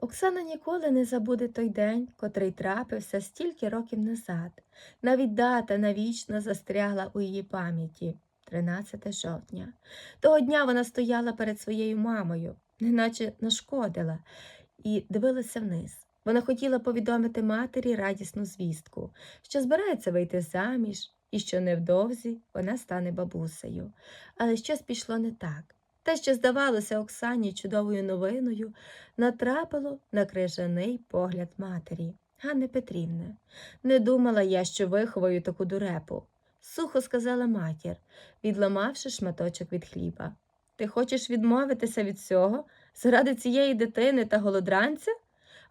Оксана ніколи не забуде той день, котрий трапився стільки років назад. Навіть дата навічно застрягла у її пам'яті 13 жовтня. Того дня вона стояла перед своєю мамою, неначе нашкодила, і дивилася вниз. Вона хотіла повідомити матері радісну звістку, що збирається вийти заміж і що невдовзі вона стане бабусею. Але щось пішло не так. Те, що здавалося Оксані чудовою новиною, натрапило на крижаний погляд матері. Ганни Петрівни, не думала я, що виховаю таку дурепу, сухо сказала матір, відламавши шматочок від хліба. Ти хочеш відмовитися від цього заради цієї дитини та голодранця?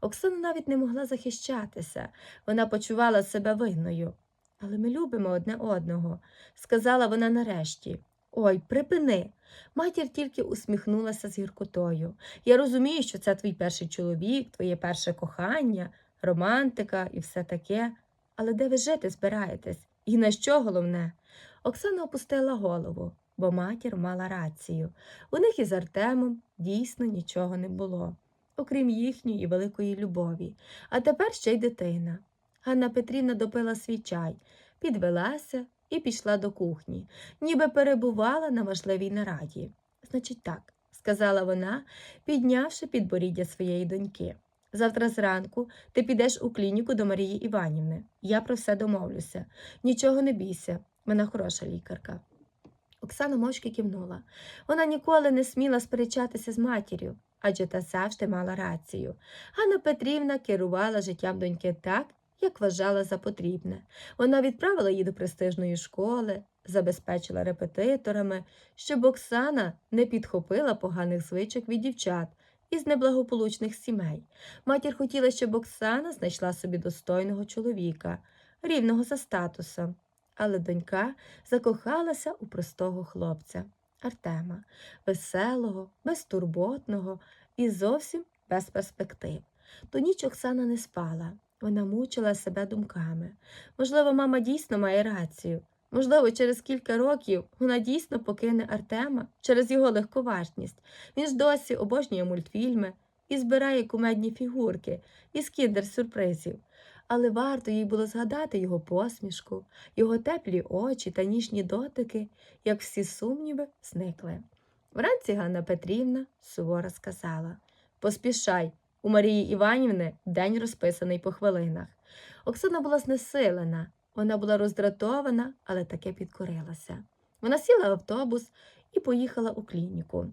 Оксана навіть не могла захищатися, вона почувала себе винною. Але ми любимо одне одного, сказала вона нарешті. Ой, припини. Матір тільки усміхнулася з гіркотою. Я розумію, що це твій перший чоловік, твоє перше кохання, романтика і все таке. Але де ви жити збираєтесь? І на що головне? Оксана опустила голову, бо матір мала рацію. У них із Артемом дійсно нічого не було, окрім їхньої великої любові. А тепер ще й дитина. Ганна Петрівна допила свій чай, підвелася і пішла до кухні, ніби перебувала на важливій нараді. Значить, так, сказала вона, піднявши підборіддя своєї доньки. Завтра зранку ти підеш у клініку до Марії Іванівни. Я про все домовлюся. Нічого не бійся, вона хороша лікарка. Оксана мовчки кивнула. Вона ніколи не сміла сперечатися з матір'ю, адже та завжди мала рацію. Ганна Петрівна керувала життям доньки так, як вважала за потрібне. Вона відправила її до престижної школи, забезпечила репетиторами, щоб Оксана не підхопила поганих звичок від дівчат із неблагополучних сімей. Матір хотіла, щоб Оксана знайшла собі достойного чоловіка, рівного за статусом. Але донька закохалася у простого хлопця Артема, веселого, безтурботного і зовсім без перспектив. Ту ніч Оксана не спала. Вона мучила себе думками. Можливо, мама дійсно має рацію. Можливо, через кілька років вона дійсно покине Артема через його легковажність. Він ж досі обожнює мультфільми і збирає кумедні фігурки із кіндер-сюрпризів. Але варто їй було згадати його посмішку, його теплі очі та ніжні дотики, як всі сумніви зникли. Вранці Ганна Петрівна суворо сказала Поспішай, у Марії Іванівни день розписаний по хвилинах. Оксана була знесилена, вона була роздратована, але таки підкорилася. Вона сіла в автобус і поїхала у клініку.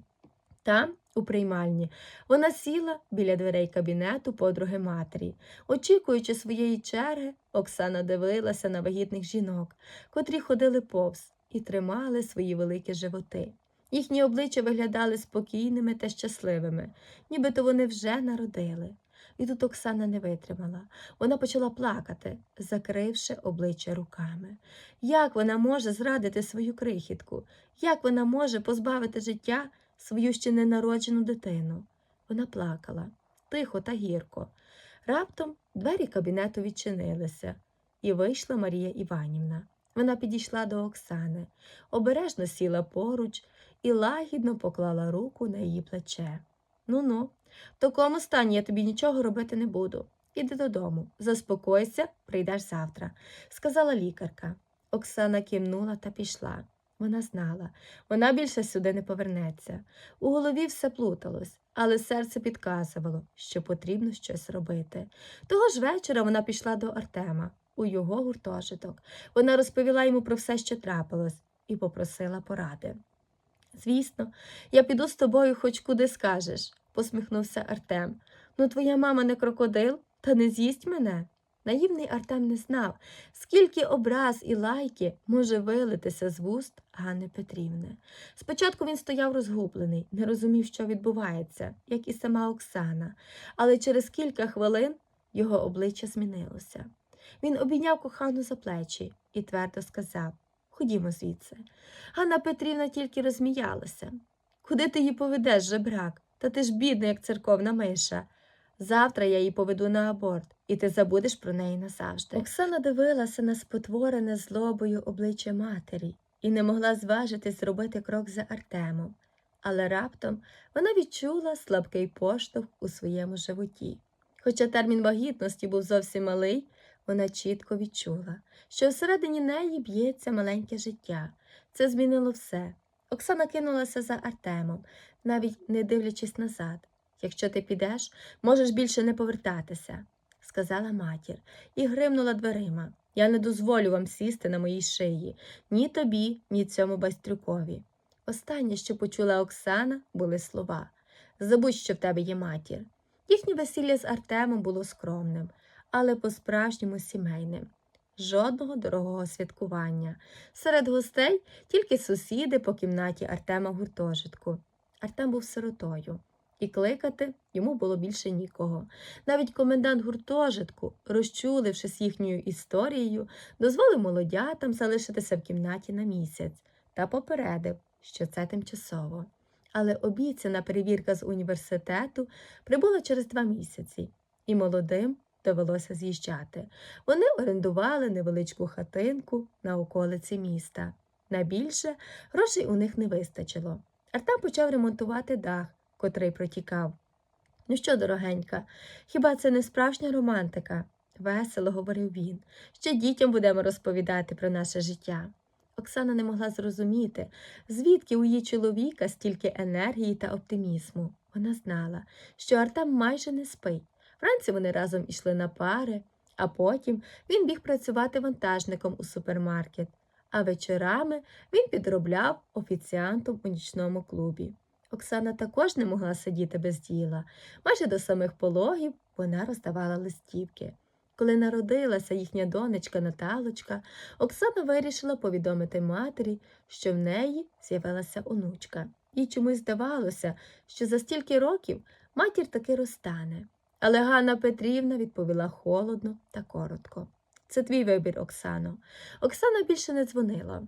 Там, у приймальні, вона сіла біля дверей кабінету подруги матері. Очікуючи своєї черги, Оксана дивилася на вагітних жінок, котрі ходили повз і тримали свої великі животи. Їхні обличчя виглядали спокійними та щасливими, нібито вони вже народили. І тут Оксана не витримала. Вона почала плакати, закривши обличчя руками. Як вона може зрадити свою крихітку? Як вона може позбавити життя свою ще ненароджену дитину? Вона плакала тихо та гірко. Раптом двері кабінету відчинилися, і вийшла Марія Іванівна. Вона підійшла до Оксани, обережно сіла поруч і лагідно поклала руку на її плече. Ну ну, в такому стані я тобі нічого робити не буду. Іди додому, заспокойся, прийдеш завтра, сказала лікарка. Оксана кивнула та пішла. Вона знала, вона більше сюди не повернеться. У голові все плуталось, але серце підказувало, що потрібно щось робити. Того ж вечора вона пішла до Артема у його гуртожиток. Вона розповіла йому про все, що трапилось, і попросила поради. Звісно, я піду з тобою хоч куди скажеш, посміхнувся Артем. Ну, твоя мама не крокодил, та не з'їсть мене. Наївний Артем не знав, скільки образ і лайки може вилитися з вуст Ганни Петрівни. Спочатку він стояв розгублений, не розумів, що відбувається, як і сама Оксана, але через кілька хвилин його обличчя змінилося. Він обійняв кохану за плечі і твердо сказав Ходімо звідси. Ганна Петрівна тільки розсміялася. Куди ти її поведеш, жебрак? Та ти ж бідна, як церковна миша. Завтра я її поведу на аборт, і ти забудеш про неї назавжди. Оксана дивилася на спотворене злобою обличчя матері і не могла зважитись зробити крок за Артемом. але раптом вона відчула слабкий поштовх у своєму животі. Хоча термін вагітності був зовсім малий, вона чітко відчула, що всередині неї б'ється маленьке життя. Це змінило все. Оксана кинулася за Артемом, навіть не дивлячись назад. Якщо ти підеш, можеш більше не повертатися, сказала матір і гримнула дверима. Я не дозволю вам сісти на моїй шиї, ні тобі, ні цьому байстрюкові. Останнє, що почула Оксана, були слова Забудь, що в тебе є матір. Їхнє весілля з Артемом було скромним, але по-справжньому сімейним. Жодного дорогого святкування. Серед гостей тільки сусіди по кімнаті Артема гуртожитку. Артем був сиротою, і кликати йому було більше нікого. Навіть комендант гуртожитку, розчулившись їхньою історією, дозволив молодятам залишитися в кімнаті на місяць та попередив, що це тимчасово. Але обіцяна перевірка з університету прибула через два місяці, і молодим довелося з'їжджати. Вони орендували невеличку хатинку на околиці міста. На більше грошей у них не вистачило. Артем почав ремонтувати дах, котрий протікав. Ну що, дорогенька, хіба це не справжня романтика? весело говорив він. Ще дітям будемо розповідати про наше життя. Оксана не могла зрозуміти, звідки у її чоловіка стільки енергії та оптимізму. Вона знала, що Артем майже не спить. Вранці вони разом ішли на пари, а потім він біг працювати вантажником у супермаркет, а вечорами він підробляв офіціантом у нічному клубі. Оксана також не могла сидіти без діла. Майже до самих пологів вона роздавала листівки. Коли народилася їхня донечка Наталочка, Оксана вирішила повідомити матері, що в неї з'явилася онучка. Їй чомусь здавалося, що за стільки років матір таки розтане. Але Ганна Петрівна відповіла холодно та коротко. Це твій вибір, Оксано. Оксана більше не дзвонила.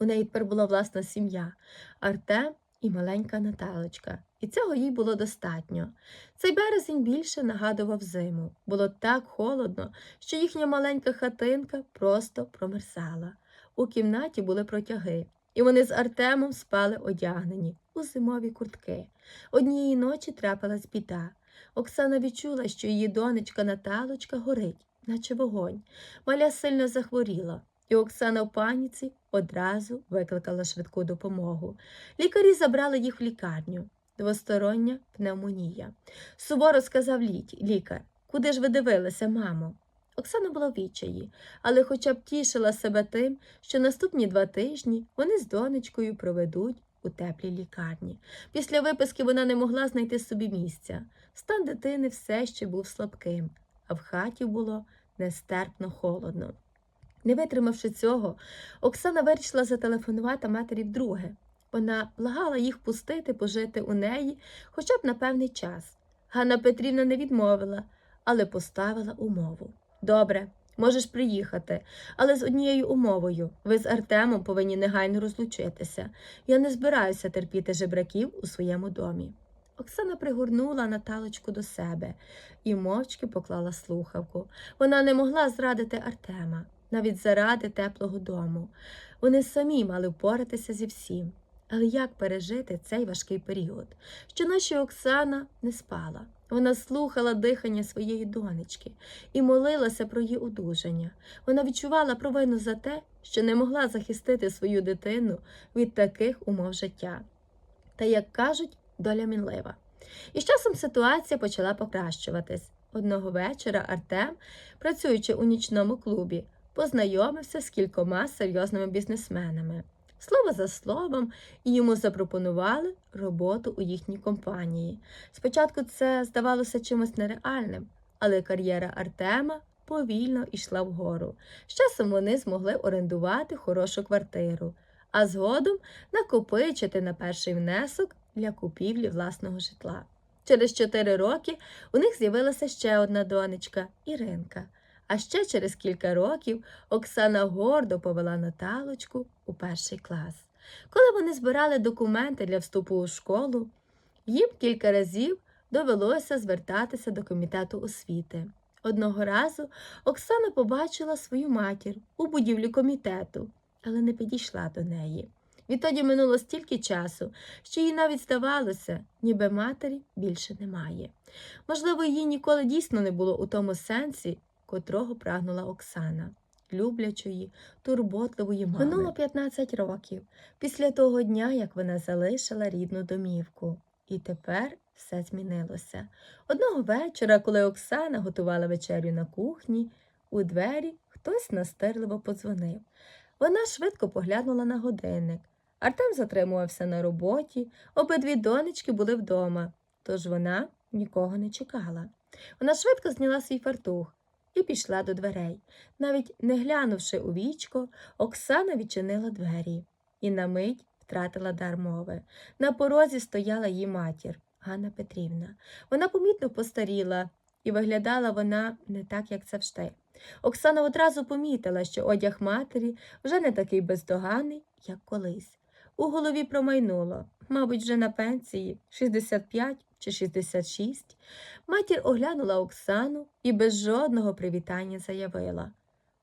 У неї тепер була власна сім'я, Артем і маленька Наталочка, і цього їй було достатньо. Цей березень більше нагадував зиму. Було так холодно, що їхня маленька хатинка просто промерзала. У кімнаті були протяги, і вони з Артемом спали одягнені у зимові куртки. Однієї ночі трапилась біда. Оксана відчула, що її донечка Наталочка горить, наче вогонь. Маля сильно захворіла, і Оксана в паніці одразу викликала швидку допомогу. Лікарі забрали їх в лікарню. Двостороння пневмонія. Суворо сказав лікар. Куди ж ви дивилися, мамо? Оксана була в відчаї, але хоча б тішила себе тим, що наступні два тижні вони з донечкою проведуть у теплій лікарні. Після виписки вона не могла знайти собі місця. Стан дитини все ще був слабким, а в хаті було нестерпно холодно. Не витримавши цього, Оксана вирішила зателефонувати матері вдруге. Вона благала їх пустити пожити у неї хоча б на певний час. Ганна Петрівна не відмовила, але поставила умову. Добре, можеш приїхати, але з однією умовою ви з Артемом повинні негайно розлучитися. Я не збираюся терпіти жебраків у своєму домі. Оксана пригорнула Наталочку до себе і мовчки поклала слухавку. Вона не могла зрадити Артема, навіть заради теплого дому. Вони самі мали впоратися зі всім. Але як пережити цей важкий період? Щоночі Оксана не спала. Вона слухала дихання своєї донечки і молилася про її одужання. Вона відчувала провину за те, що не могла захистити свою дитину від таких умов життя. Та, як кажуть, доля мінлива. І з часом ситуація почала покращуватись. Одного вечора Артем, працюючи у нічному клубі, познайомився з кількома серйозними бізнесменами. Слово за словом, і йому запропонували роботу у їхній компанії. Спочатку це здавалося чимось нереальним, але кар'єра Артема повільно йшла вгору. З часом вони змогли орендувати хорошу квартиру, а згодом накопичити на перший внесок для купівлі власного житла. Через чотири роки у них з'явилася ще одна донечка Іринка. А ще через кілька років Оксана гордо повела Наталочку у перший клас. Коли вони збирали документи для вступу у школу, їм кілька разів довелося звертатися до комітету освіти. Одного разу Оксана побачила свою матір у будівлі комітету, але не підійшла до неї. Відтоді минуло стільки часу, що їй навіть здавалося, ніби матері більше немає. Можливо, її ніколи дійсно не було у тому сенсі, котрого прагнула Оксана, люблячої, турботливої мами. Минуло 15 років після того дня, як вона залишила рідну домівку. І тепер все змінилося. Одного вечора, коли Оксана готувала вечерю на кухні, у двері хтось настирливо подзвонив. Вона швидко поглянула на годинник. Артем затримувався на роботі, обидві донечки були вдома, тож вона нікого не чекала. Вона швидко зняла свій фартух і пішла до дверей. Навіть не глянувши у вічко, Оксана відчинила двері і на мить втратила дар мови. На порозі стояла її матір, Ганна Петрівна. Вона помітно постаріла, і виглядала вона не так, як завжди. Оксана одразу помітила, що одяг матері вже не такий бездоганний, як колись. У голові промайнуло, мабуть, вже на пенсії 65 чи 66. Матір оглянула Оксану і без жодного привітання заявила: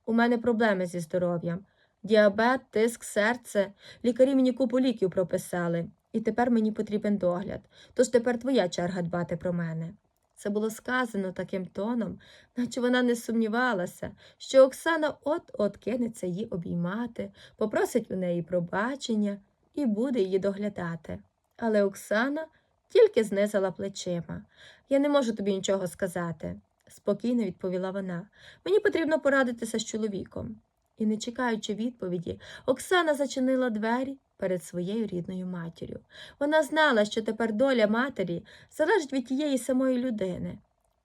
У мене проблеми зі здоров'ям. Діабет, тиск, серце. Лікарі мені купу ліків прописали, і тепер мені потрібен догляд. Тож тепер твоя черга дбати про мене. Це було сказано таким тоном, наче вона не сумнівалася, що Оксана от-от кинеться її обіймати, попросить у неї пробачення і буде її доглядати. Але Оксана тільки знизила плечима. Я не можу тобі нічого сказати, спокійно відповіла вона. Мені потрібно порадитися з чоловіком. І, не чекаючи відповіді, Оксана зачинила двері перед своєю рідною матір'ю. Вона знала, що тепер доля матері залежить від тієї самої людини,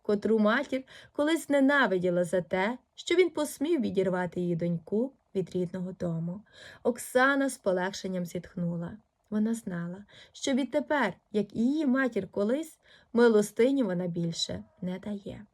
котру матір колись зненавиділа за те, що він посмів відірвати її доньку від рідного дому. Оксана з полегшенням зітхнула. Вона знала, що відтепер, як і її матір колись, милостиню вона більше не дає.